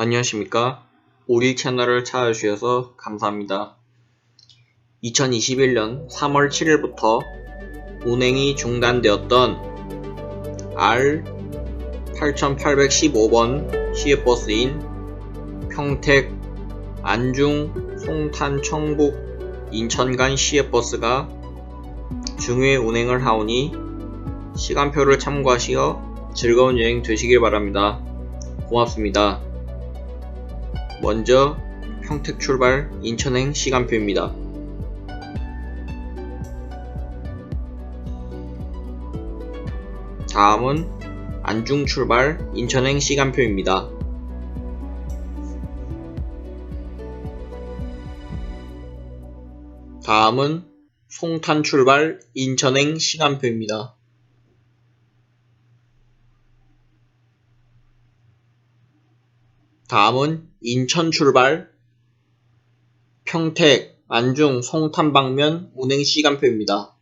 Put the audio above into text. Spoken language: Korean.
안녕하십니까. 우리 채널을 찾아주셔서 감사합니다. 2021년 3월 7일부터 운행이 중단되었던 R 8815번 시외버스인 평택, 안중, 송탄, 청북, 인천 간 시외버스가 중회 운행을 하오니 시간표를 참고하시어 즐거운 여행 되시길 바랍니다. 고맙습니다. 먼저 평택 출발 인천행 시간표입니다. 다음은 안중 출발 인천행 시간표입니다. 다음은 송탄 출발 인천행 시간표입니다. 다음은 인천 출발 평택, 안중, 송탄 방면 운행 시간표입니다.